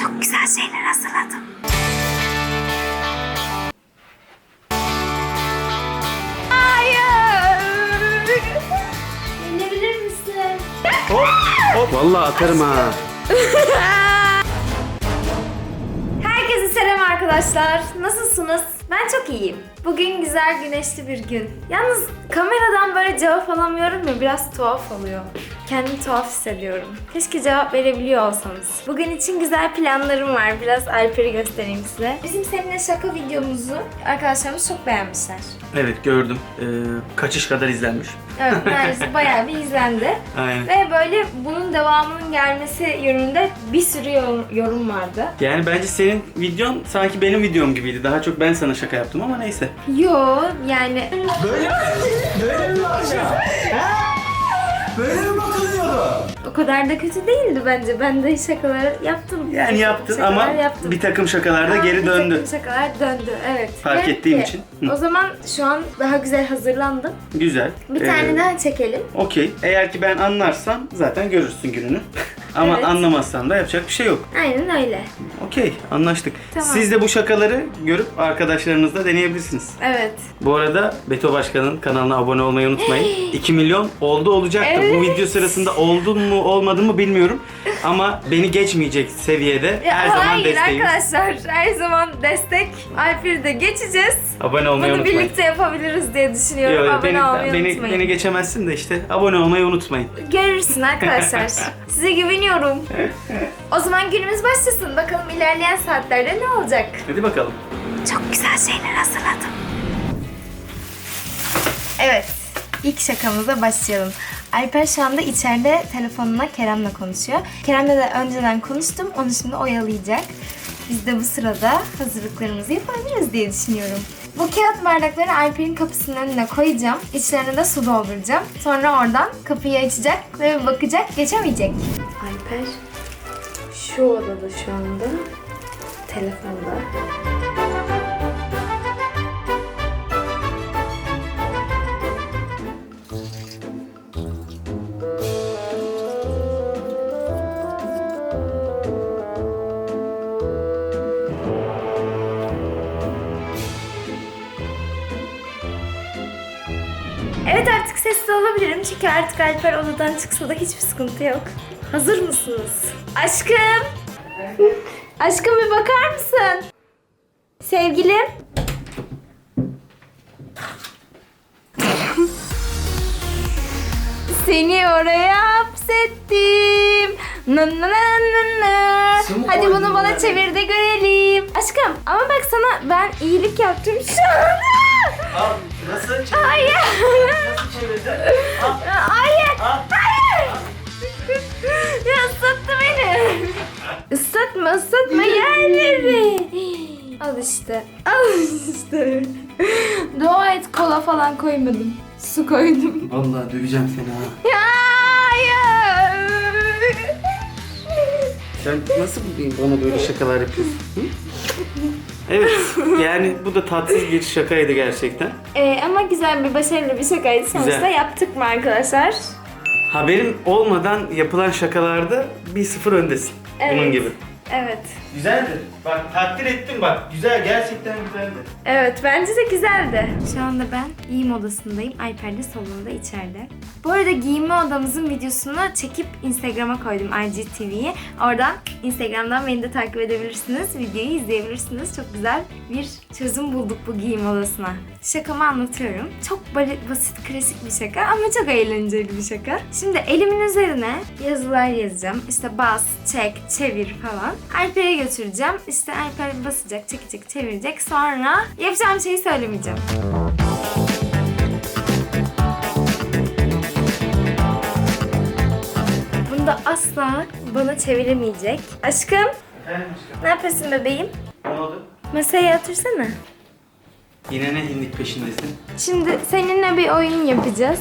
Çok güzel şeyler hazırladım. Hayır. İnebilir misin? Hop hop. Vallahi atarım ha. arkadaşlar. Nasılsınız? Ben çok iyiyim. Bugün güzel güneşli bir gün. Yalnız kameradan böyle cevap alamıyorum ya biraz tuhaf oluyor. Kendimi tuhaf hissediyorum. Keşke cevap verebiliyor olsanız. Bugün için güzel planlarım var. Biraz Alper'i göstereyim size. Bizim seninle şaka videomuzu arkadaşlarımız çok beğenmişler. Evet gördüm. Ee, kaçış kadar izlenmiş. Evet neredeyse bayağı bir izlendi. Aynen. Ve böyle bunun devamının gelmesi yönünde bir sürü yorum, yorum vardı. Yani bence senin videon sanki benim videom gibiydi. Daha çok ben sana şaka yaptım ama neyse. Yo yani Böyle mi? Böyle mi bakacağım? Böyle mi bakılıyordu? O kadar da kötü değildi bence. Ben de şakalar yaptım. Yani yaptın Şakalar ama yaptım. bir takım şakalarda Ama geri bir döndü. takım şakalar döndü evet. Fark Ve ettiğim ki, için. Hı. O zaman şu an daha güzel hazırlandım. Güzel. Bir Ee, tane daha çekelim. Okey. Eğer ki ben anlarsam zaten görürsün gününü. ama Evet. anlamazsan da yapacak bir şey yok. Aynen öyle. Okey. Anlaştık. Tamam. Siz de bu şakaları görüp arkadaşlarınızla deneyebilirsiniz. Evet. Bu arada Beto Başkan'ın kanalına abone olmayı unutmayın. 2 milyon oldu olacaktı. Bu Evet. video sırasında oldu mu olmadı mı bilmiyorum. Ama beni geçmeyecek seviyede Ya her zaman hayır desteğim. arkadaşlar her zaman destek. Alper'i de geçeceğiz. Abone olmayı Bunu unutmayın. birlikte yapabiliriz diye düşünüyorum. Yo, yo, Abone olmayı beni, unutmayın. beni geçemezsin de işte abone olmayı unutmayın. Görürsün arkadaşlar. Size güveniyorum. O zaman günümüz başlasın. Bakalım ilerleyen saatlerde ne olacak? Hadi bakalım. Çok güzel şeyler hazırladım. Evet. İlk şakamıza başlayalım. Alper şu anda içeride telefonuna Kerem'le konuşuyor. Kerem'le de önceden konuştum. Onu şimdi oyalayacak. Biz de bu sırada hazırlıklarımızı yapabiliriz diye düşünüyorum. Bu kağıt bardakları Alper'in kapısının önüne koyacağım. İçlerine de su dolduracağım. Sonra oradan kapıyı açacak ve bakacak geçemeyecek. Alper şu odada şu anda. Telefonda. Evet artık sessiz olabilirim çünkü artık Alper odadan çıksa da hiçbir sıkıntı yok. Hazır mısınız? Aşkım! Aşkım bir bakar mısın? Sevgilim? Seni oraya hapsettim. Na na na na na. Hadi bunu bana çevir de görelim. Aşkım ama bak sana ben iyilik yaptım şu anda. Al nasıl çevirdin? Hayır. Nasıl çevirdin? Hayır. Al. Islatma ıslatma yerleri. Al işte. Al işte. Dua et kola falan koymadım. Su koydum. Vallahi döveceğim seni ha. Ya hayır. Sen nasıl bana böyle şakalar yapıyorsun? Hı? Evet, yani bu da tatsız bir şakaydı gerçekten. Ee, ama güzel bir başarılı bir şakaydı. Sonuçta Güzel. yaptık mı arkadaşlar? Haberin olmadan yapılan şakalarda bir sıfır öndesin. Bunun Evet. gibi. Evet. Güzeldi. Bak takdir ettim bak. Güzel, gerçekten güzeldi. Evet bence de güzeldi. Şu anda ben giyim odasındayım. Alper de salonda içeride. Bu arada giyinme odamızın videosunu çekip Instagram'a koydum IGTV'ye. Oradan Instagram'dan beni de takip edebilirsiniz. Videoyu izleyebilirsiniz. Çok güzel bir çözüm bulduk bu giyim odasına. Şakamı anlatıyorum. Çok böyle basit klasik bir şaka ama çok eğlenceli bir şaka. Şimdi elimin üzerine yazılar yazacağım. İşte bas, çek, çevir falan. Alper'e götüreceğim. İşte Alper basacak, çekecek, çevirecek. Sonra yapacağım şeyi söylemeyeceğim. Bunda asla bana çeviremeyecek. Aşkım, Efendim aşkım, ne yapıyorsun bebeğim? ne oldu? Masaya otursana. Yine ne hinlik peşindesin? Şimdi seninle bir oyun yapacağız.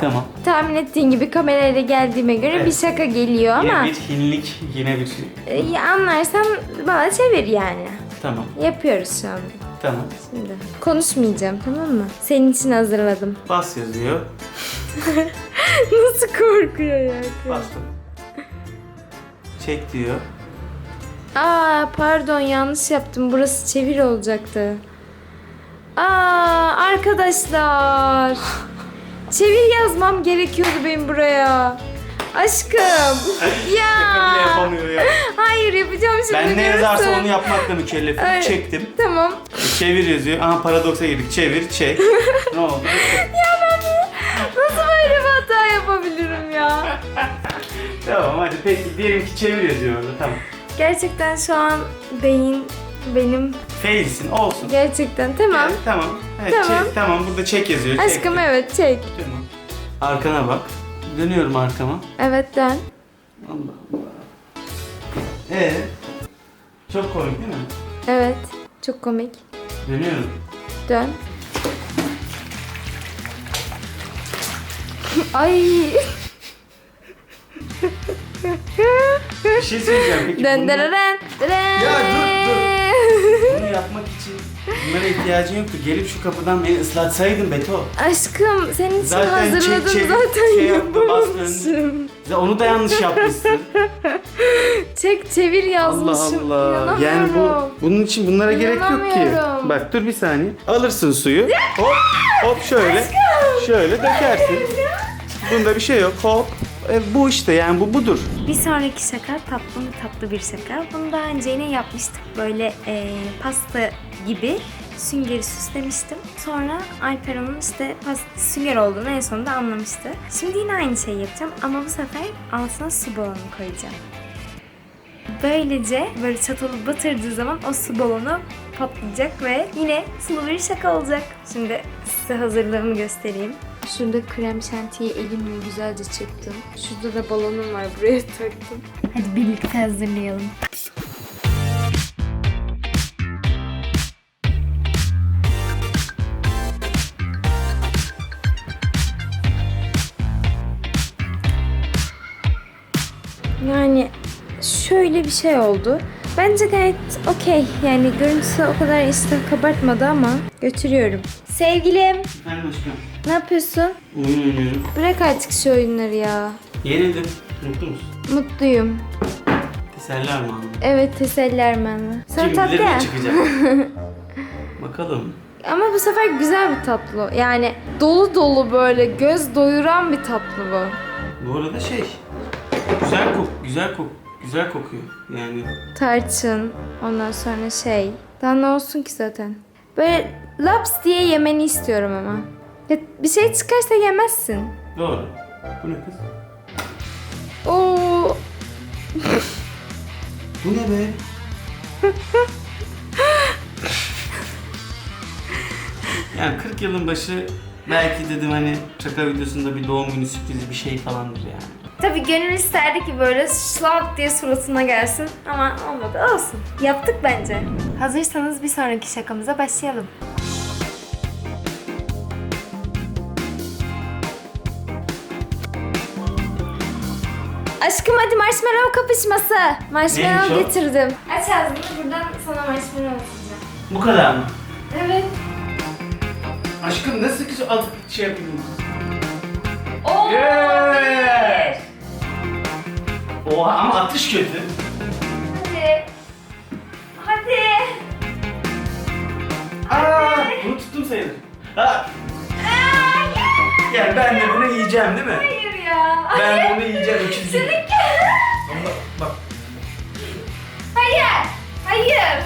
Tamam. Tahmin ettiğin gibi kamerayla geldiğime göre Evet. bir şaka geliyor Yine ama bir hinlik, yine bir... e, ya anlarsan bana çevir yani. Tamam, Yapıyoruz şu an. tamam. Şimdi konuşmayacağım tamam mı? Senin için hazırladım. Bas yazıyor. Nasıl korkuyor ya? kız? Bastım. Çek diyor. Aa pardon yanlış yaptım. Burası çevir olacaktı. Aa arkadaşlar. Çevir yazmam gerekiyordu benim buraya. Aşkım. Şaka bile ya. yapamıyor ya. Hayır yapacağım şimdi. Ben ne yazarsa görürsün. onu yapmakla mükellefim. Ay. Çektim. Tamam. Çevir yazıyor. Aha paradoksa girdik. Çevir, çek. ne oldu? Nasıl böyle bir hata yapabilirim ya? tamam hadi peki diyelim ki çevir yazıyor orada. Tamam. Gerçekten şu an beyin benim Failsin olsun. gerçekten tamam. Evet, tamam. Evet, Tamam. Çek, tamam burada çek yazıyor. Aşkım çektim. evet çek. Tamam. Arkana bak. Dönüyorum arkama. Evet dön. Allah Allah. Ee, çok komik değil mi? Evet. Çok komik. Dönüyorum. Dön. Ay. Bir şey söyleyeceğim. Peki Dön bunu, dırırın, dırın. Ya bunu yapmak için bunlara ihtiyacın yoktu. Gelip şu kapıdan beni ıslatsaydın Beto. Aşkım senin için Zaten hazırladım çek, çek, zaten şey yaptı, yapamamışım. Onu da yanlış yapmışsın. Çek çevir yazmışım. Allah Allah. Yani bu İnanamıyorum. bunun için bunlara gerek yok ki. İnanamıyorum. Bak dur bir saniye. Alırsın suyu. Hop hop şöyle. Şöyle dökersin. Bunda bir şey yok. Hop. E, bu işte yani bu budur. Bir sonraki şaka tatlı mı tatlı bir şaka. Bunu daha önce yine yapmıştık. Böyle e, pasta gibi süngeri süslemiştim. Sonra Alper onun işte pasta sünger olduğunu en sonunda anlamıştı. Şimdi yine aynı şeyi yapacağım ama bu sefer altına su balonu koyacağım. Böylece böyle çatalı batırdığı zaman o su balonu patlayacak ve yine sulu bir şaka olacak. Şimdi size hazırlığımı göstereyim. Şurada krem şantiyi elimle güzelce çırptım. Şurada da balonum var buraya taktım. Hadi birlikte hazırlayalım. Yani şöyle bir şey oldu. Bence gayet okey. Yani görüntüsü o kadar işte kabartmadı ama götürüyorum. Sevgilim Efendim aşkım. Ne yapıyorsun? Oyun oynuyorum. Bırak artık şu oyunları ya. Yenildim. Mutlu musun? Mutluyum. Teselli armağanı. Evet teselli Ermen'le. Sen Kim tatlı ya. çıkacak. Bakalım. Ama bu sefer güzel bir tatlı. Yani dolu dolu böyle göz doyuran bir tatlı bu. Bu arada şey. Güzel kok, güzel kok, güzel kokuyor. Yani Tarçın, ondan sonra şey. Daha ne olsun ki zaten. Böyle laps diye yemeni istiyorum ama. Ya bir şey çıkarsa yemezsin. doğru. Bu ne kız? Oo, Bu ne be? yani 40 yılın başı belki dedim hani şaka videosunda bir doğum günü sürprizi bir şey falandır yani. Tabii gönül isterdi ki böyle şlak diye suratına gelsin ama olmadı. Olsun. Yaptık bence. Hazırsanız bir sonraki şakamıza başlayalım. Aşkım hadi marshmallow kapışması. Marshmallow Neymiş o? getirdim. Aç ağzını buradan sana marshmallow atacağım. Bu kadar mı? Evet. Aşkım nasıl ki al şey yapayım? Oo, Yeah! Oha ama atış kötü. Hadi. Hadi. Aa, bunu tuttum sayılır. Ha. Yani ben de bunu yiyeceğim değil mi? Hayır ya. Ben bunu yiyeceğim gibi. Seninki. Ama bak. Hayır. Hayır.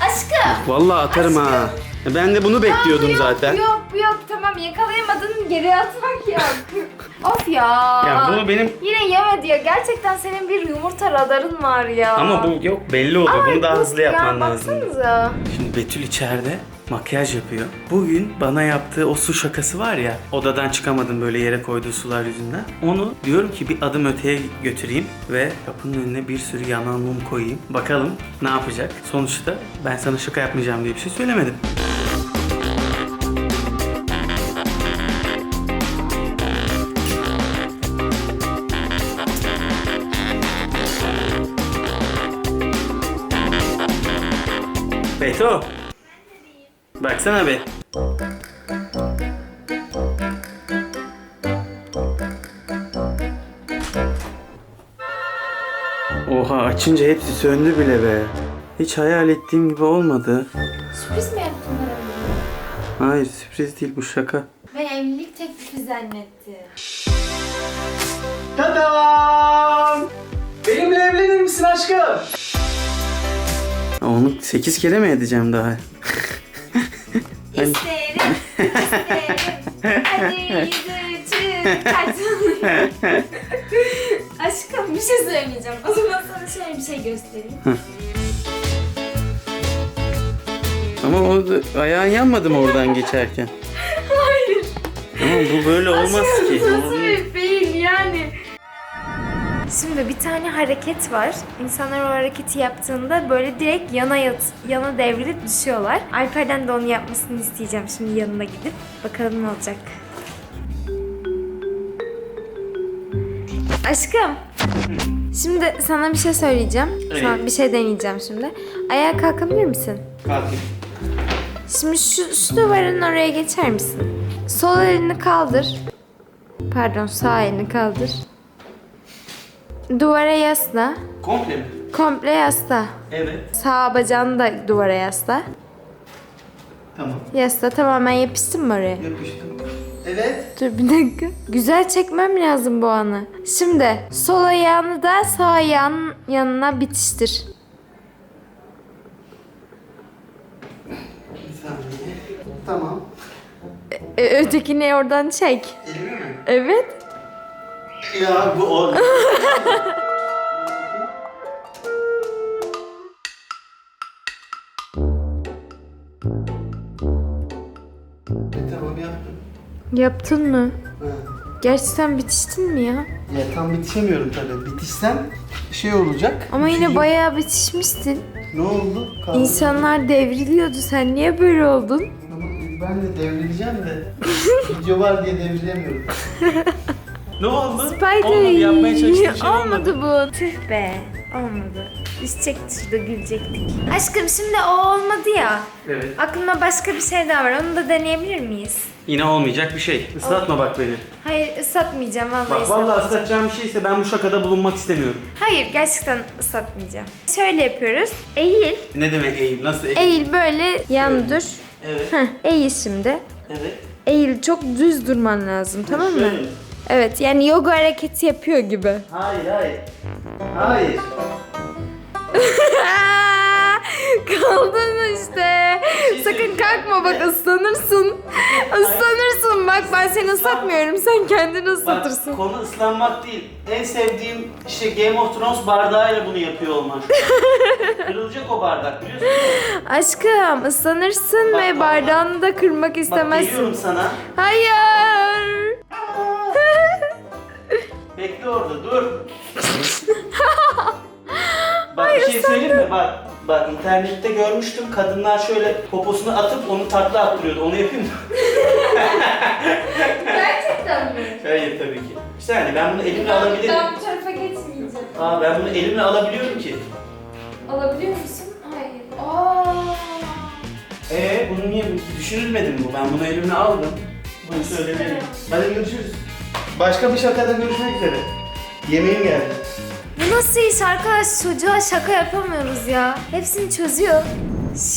Aşkım. Vallahi atarım ha. Ben de bunu bekliyordum Yok, zaten. Yok yok tamam yakalayamadın geri atmak yok. of ya. Ya bunu benim Yine yeme diyor. Gerçekten senin bir yumurta radarın var ya. ama bu yok belli oldu. Ay, Bunu daha yok hızlı ya, yapman lazım. Baksanıza. Şimdi Betül içeride makyaj yapıyor. Bugün bana yaptığı o su şakası var ya, odadan çıkamadım böyle yere koyduğu sular yüzünden. Onu diyorum ki bir adım öteye götüreyim ve kapının önüne bir sürü yanan mum koyayım. Bakalım ne yapacak. Sonuçta ben sana şaka yapmayacağım diye bir şey söylemedim. Baksana be. Oha Açınca hepsi söndü bile be. Hiç hayal ettiğim gibi olmadı. Sürpriz mi yaptın bana? Hayır sürpriz değil bu şaka. Ben evlilik teklifi zannettim. Tadam! Benimle evlenir misin aşkım? Onu 8 kere mi edeceğim daha? Aşkım bir şey söyleyeceğim. O zaman sana şöyle bir şey göstereyim. Ama o da- ayağın yanmadı mı oradan geçerken? Hayır. Ama bu böyle olmaz ki. Nasıl bir beyin yani? Şimdi bir tane hareket var. İnsanlar o hareketi yaptığında böyle direkt yana yat, yana devrilip düşüyorlar. Alper'den de onu yapmasını isteyeceğim şimdi yanına gidip. Bakalım ne olacak. Aşkım. Şimdi sana bir şey söyleyeceğim. Sana Evet. bir şey deneyeceğim şimdi. Ayağa kalkabilir misin? Kalkayım. Şimdi şu, şu duvarın oraya geçer misin? Sol elini kaldır. Pardon sağ elini kaldır. Duvara yasla. Komple mi? Komple yasla. Evet. Sağ bacağını da duvara yasla. Tamam. Yasla tamamen yapıştın mı oraya? Yapıştım. Evet. Dur bir dakika. Güzel çekmem lazım bu anı. Şimdi sol ayağını da sağ ayağın yanına bitiştir. Bir saniye. Tamam. Ö- ötekini oradan çek. Elimi mi? Evet. Ya bu o. Yaptın mı? Ha. Gerçekten bitiştin mi ya? Ya tam bitişemiyorum tabii. Bitişsem şey olacak. Ama yine Vücudum- bayağı bitişmiştin. Ne oldu? Kaldı. İnsanlar devriliyordu. Sen niye böyle oldun? Ama Ben de devrileceğim de. Video var diye devrilemiyorum. ne oldu? Olmadı yapmaya çalıştığım şey olmadı. Olmadı bu. Tüh be. Olmadı. Düşecekti şurada gülecektik. Aşkım şimdi o olmadı ya. Evet. Aklımda başka bir şey daha var. Onu da deneyebilir miyiz? Yine olmayacak bir şey. Islatma bak beni. Hayır ıslatmayacağım vallahi. Bak ıslatmayacağım. vallahi ıslatacağım bir şeyse ben bu şakada bulunmak istemiyorum. Hayır gerçekten ıslatmayacağım. Şöyle yapıyoruz. Eğil. Ne demek eğil? Nasıl eğil? Eğil böyle yan dur. Evet. Heh, eğil şimdi. Evet. Eğil çok düz durman lazım tamam mı? Şöyle? Evet yani yoga hareketi yapıyor gibi. Hayır hayır. Hayır. Kaldın işte. Sakın kalkma bak ıslanırsın. Islanırsın bak ben seni ıslatmıyorum sen kendini Bak ıslatırsın. konu ıslanmak değil. En sevdiğim işte Game of Thrones bardağıyla bunu yapıyor olman. Kırılacak o bardak biliyorsun? Aşkım ıslanırsın Bak, ve bak, bardağını da kırmak Bak istemezsin. sana. Hayır. Bekle orada dur. bir şey söyleyeyim mi? Bak Bak internette görmüştüm kadınlar şöyle poposunu atıp onu takla attırıyordu. Onu yapayım mı? Gerçekten mi? Hayır tabii ki. Bir saniye ben bunu elimle alabilirim. Ben bu tarafa geçmeyeceğim. Aa ben bunu elimle alabiliyorum ki. Alabiliyor musun? Hayır. Aa. Ee bunu niye düşünülmedi mi bu? Ben bunu elimle aldım. Bunu söylemeliyim. Hadi görüşürüz. Başka bir şakada görüşmek üzere. Yemeğim geldi. Bu nasıl iş arkadaş? Çocuğa şaka yapamıyoruz ya. Hepsini çözüyor.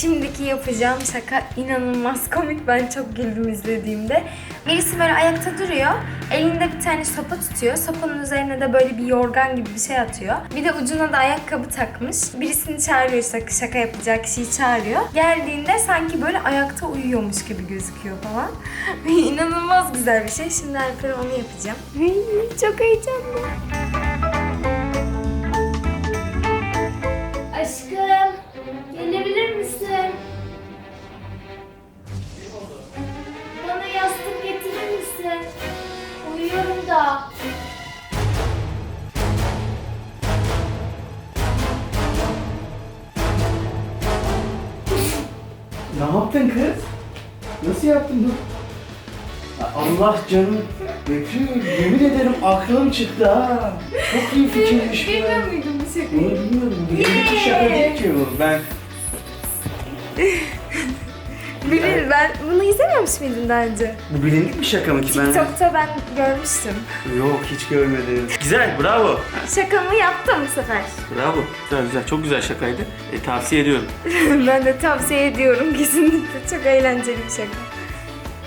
Şimdiki yapacağım şaka inanılmaz komik. Ben çok güldüm izlediğimde. Birisi böyle ayakta duruyor. Elinde bir tane sopa tutuyor. Sopanın üzerine de böyle bir yorgan gibi bir şey atıyor. Bir de ucuna da ayakkabı takmış. Birisini çağırıyor işte şaka yapacak kişiyi çağırıyor. Geldiğinde sanki böyle ayakta uyuyormuş gibi gözüküyor falan. İnanılmaz güzel bir şey. Şimdi Alper'e onu yapacağım. çok heyecanlı. Aşkım, gelebilir misin? Bana yastık getirir misin? Uyuyorum da. Ne yaptın kız? Nasıl yaptın bu? Allah canım Betül yemin ederim aklım çıktı ha. Çok iyi fikirmiş bu. Bilmiyor muydun Bunu şakayı? bilmiyordum. Bu bir şaka değil ki bu. Ben Bilin ben bunu izlememiş miydin daha önce? Bu bilindik bir şaka mı ki ben? TikTok'ta ben görmüştüm. Yok hiç görmedim. Güzel bravo. Şakamı yaptım bu sefer. Bravo. Güzel güzel. Çok güzel şakaydı. E, tavsiye ediyorum. ben de tavsiye ediyorum kesinlikle. Çok eğlenceli bir şaka.